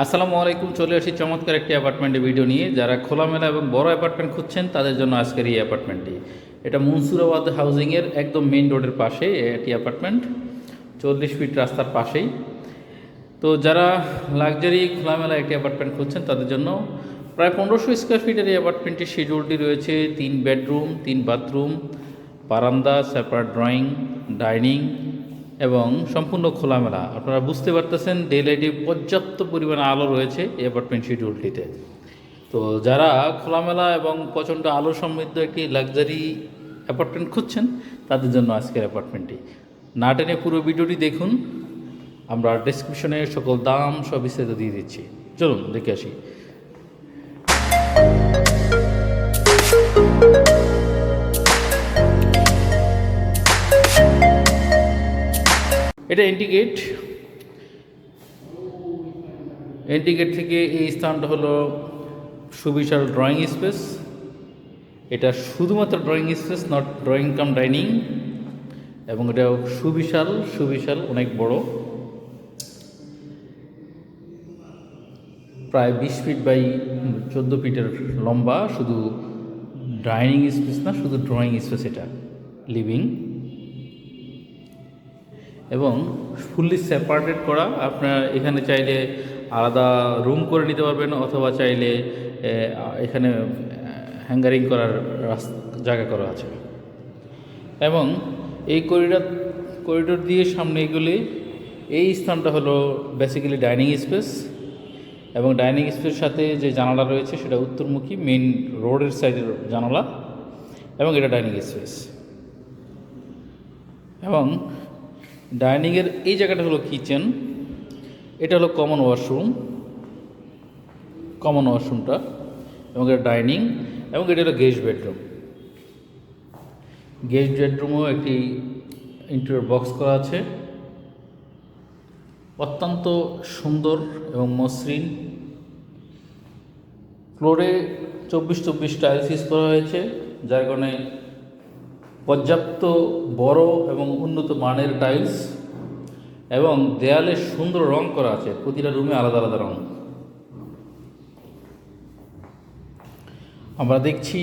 আসসালামু আলাইকুম, চলে আসি চমৎকার একটি অ্যাপার্টমেন্টের ভিডিও নিয়ে। যারা খোলামেলা এবং বড় অ্যাপার্টমেন্ট খুঁজছেন, তাদের জন্য আজকের এই অ্যাপার্টমেন্টটি এটা মনসুরাবাদ হাউজিংয়ের একদম মেইন রোডের পাশে একটি অ্যাপার্টমেন্ট চল্লিশ ফিট রাস্তার পাশেই। তো যারা লাক্সারি খোলামেলা একটি অ্যাপার্টমেন্ট খুঁজছেন, তাদের জন্য প্রায় পনেরোশো স্কোয়ার ফিটের এই অ্যাপার্টমেন্টটির শিডিউলটি রয়েছে। তিন বেডরুম তিন বাথরুম বারান্দা সেপারেট ড্রয়িং ডাইনিং এবং সম্পূর্ণ খোলামেলা। আপনারা বুঝতে পারতেছেন ডে লাইটে পর্যাপ্ত পরিমাণে আলো রয়েছে এই অ্যাপার্টমেন্ট শিডিউলটিতে তো যারা খোলামেলা এবং প্রচণ্ড আলো সমৃদ্ধ একটি লাক্সারি অ্যাপার্টমেন্ট খুঁজছেন, তাদের জন্য আজকের অ্যাপার্টমেন্টটি না টেনে পুরো ভিডিওটি দেখুন, আমরা ডিসক্রিপশনে সকল দাম সব বিস্তারিত দিয়ে দিচ্ছি। চলুন, দেখে আসি। এটা এন্টিগেট এন্টিগেট থেকে এই স্থানটা হলো সুবিশাল ড্রয়িং স্পেস। এটা শুধুমাত্র drawing space, not drawing cum dining. এবং এটা সুবিশাল সুবিশাল অনেক বড়। প্রায় বিশ ফিট বাই চোদ্দ ফিটের লম্বা, শুধু ডাইনিং স্পেস না, শুধু ড্রয়িং স্পেস এটা, লিভিং। এবং ফুললি সেপারেটেড করা, আপনার এখানে চাইলে আলাদা রুম করে নিতে পারবেন অথবা চাইলে এখানে হ্যাঙ্গারিং করার জায়গা করা আছে। এবং এই করিডর করিডোর দিয়ে সামনে এগুলি, এই স্থানটা হলো বেসিক্যালি ডাইনিং স্পেস এবং ডাইনিং স্পেসের সাথে যে জানালা রয়েছে সেটা উত্তরমুখী মেন রোডের সাইডের জানালা এবং এটা ডাইনিং স্পেস এবং ডাইনিংয়ের এই জায়গাটা হলো কিচেন। এটা হলো কমন ওয়াশরুম। কমন ওয়াশরুমটা। এবং এটা ডাইনিং। এবং এটা হলো গেস্ট বেডরুম। গেস্ট বেডরুমেও একটি ইন্টেরিয়র বক্স করা আছে। অত্যন্ত সুন্দর এবং মসৃণ। ফ্লোরে চব্বিশ চব্বিশ টাইলস ইউজ করা হয়েছে, যার কারণে পর্যাপ্ত বড় এবং উন্নত মানের টাইলস এবং দেয়ালে সুন্দর রং করা আছে। প্রতিটা রুমে আলাদা আলাদা রং। আমরা দেখছি,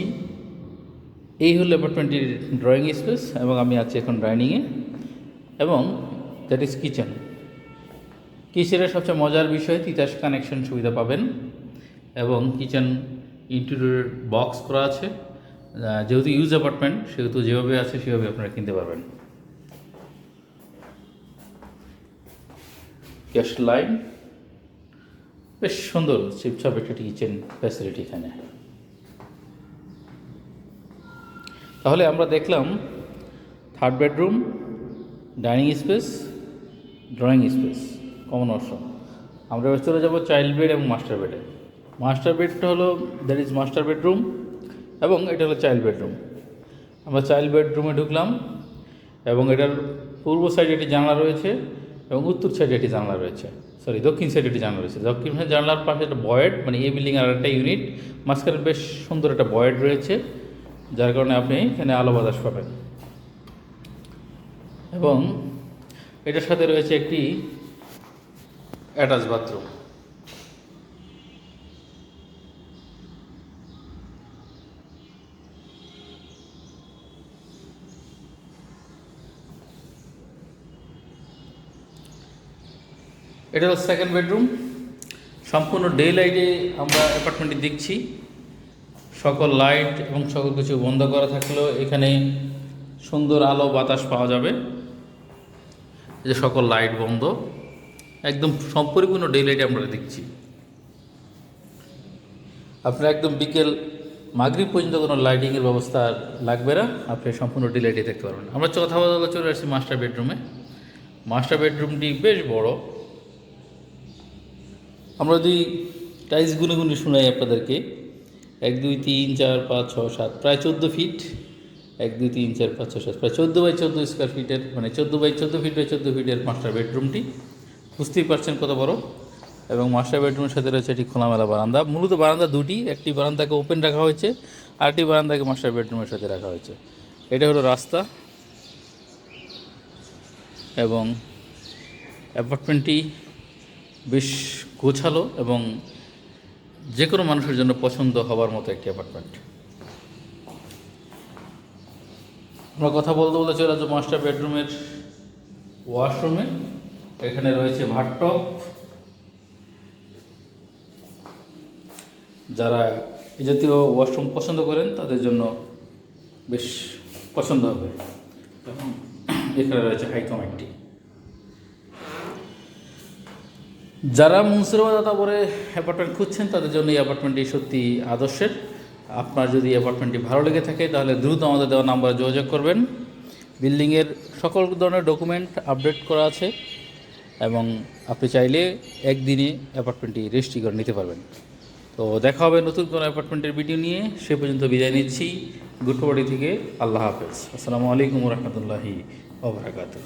এই হলো অ্যাপার্টমেন্টটির ড্রয়িং স্পেস এবং আমি আছি এখন ডাইনিংয়ে এবং দ্যাট ইজ কিচেন কিচেনের সবচেয়ে মজার বিষয়, তিতাস কানেকশন সুবিধা পাবেন এবং কিচেন ইন্টেরিয়র বক্স করা আছে। যেহেতু ইউজ অ্যাপার্টমেন্ট সেহেতু যেভাবে আছে সেভাবে আপনারা কিনতে পারবেন। গ্যাস লাইন বেশ সুন্দর চিপছাপ একটা কিচেন ফ্যাসিলিটি এখানে। তাহলে আমরা দেখলাম third bedroom dining space drawing space common washroom আমরা চলে যাব চাইল্ড বেড এবং মাস্টার বেডে মাস্টার বেডটা হলো দ্যাট ইজ মাস্টার বেডরুম এবং এটা হলো চাইল্ড বেডরুম আমরা চাইল্ড বেডরুমে ঢুকলাম এবং এটার পূর্ব সাইডে একটি জানলা রয়েছে এবং উত্তর সাইডে একটি জানলা রয়েছে। সরি দক্ষিণ সাইডে একটি জানলা রয়েছে। দক্ষিণ সাইড জানলার পাশে একটা বয়েড মানে এই বিল্ডিং আর একটা ইউনিট মাঝখানে বেশ সুন্দর একটা বয়েড রয়েছে, যার কারণে আপনি এখানে আলো বাতাস পাবেন। এবং এটার সাথে রয়েছে একটি অ্যাটাচ বাথরুম এটা হলো সেকেন্ড বেডরুম সম্পূর্ণ ডে লাইটে আমরা অ্যাপার্টমেন্টটি দেখছি। সকল লাইট এবং সকল কিছু বন্ধ করা থাকলেও এখানে সুন্দর আলো বাতাস পাওয়া যাবে। যে সকল লাইট বন্ধ। একদম সম্পরিপূর্ণ ডে লাইটে আমরা দেখছি। আপনার একদম বিকেল, মাগরিব পর্যন্ত কোনো লাইটিংয়ের ব্যবস্থা লাগবে না। আপনি সম্পূর্ণ ডে লাইটে দেখতে পারবেন। আমরা কথা বলা চলে আসছি মাস্টার বেডরুমে মাস্টার বেডরুমটি বেশ বড়। আমরা যদি টাইলস গুনে গুনে শোনাই আপনাদেরকে, এক, দুই, তিন, চার, পাঁচ ছ সাত, প্রায় চোদ্দ ফিট এক, দুই, তিন, চার, পাঁচ ছ সাত, প্রায় চোদ্দ বাই চোদ্দ স্কোয়ার ফিটের মানে চোদ্দ বাই চোদ্দ ফিট বাই চোদ্দ ফিটের মাস্টার বেডরুমটি বুঝতেই পারছেন কত বড়? এবং মাস্টার বেডরুমের সাথে রয়েছে একটি খোলামেলা বারান্দা। মূলত বারান্দা দুটি, একটি বারান্দাকে ওপেন রাখা হয়েছে, আরেকটি বারান্দাকে মাস্টার বেডরুমের সাথে রাখা হয়েছে। এটা হলো রাস্তা। এবং অ্যাপার্টমেন্টটি বেশ গোছালো এবং যে কোনো মানুষের জন্য পছন্দ হবার মতো একটি অ্যাপার্টমেন্ট আমরা কথা বলতে বলতে চলে যাব মাস্টার বেডরুমের ওয়াশরুমে এখানে রয়েছে ভাটটপ। যারা এই জাতীয় ওয়াশরুম পছন্দ করেন, তাদের জন্য বেশ পছন্দ হবে। এখানে রয়েছে হাইকম একটি। যারা মুন্সিরাবাদ আতাবরে অ্যাপার্টমেন্ট খুঁজছেন, তাদের জন্য এই অ্যাপার্টমেন্টটি সত্যি আদর্শের। আপনার যদি অ্যাপার্টমেন্টটি ভালো লেগে থাকে, তাহলে দ্রুত আমাদের দেওয়া নাম্বারে যোগাযোগ করবেন। বিল্ডিংয়ের সকল ধরনের ডকুমেন্ট আপডেট করা আছে এবং আপনি চাইলে একদিনে অ্যাপার্টমেন্টটি রেজিস্ট্রি করে নিতে পারবেন। তো দেখা হবে নতুন কোনো অ্যাপার্টমেন্টের ভিডিও নিয়ে। সে পর্যন্ত বিদায় নিচ্ছি। গুটবাড়ি থেকে আল্লাহ হাফেজ। আসসালামু আলাইকুম রহমতুল্লাহি ওবরাকাতুহ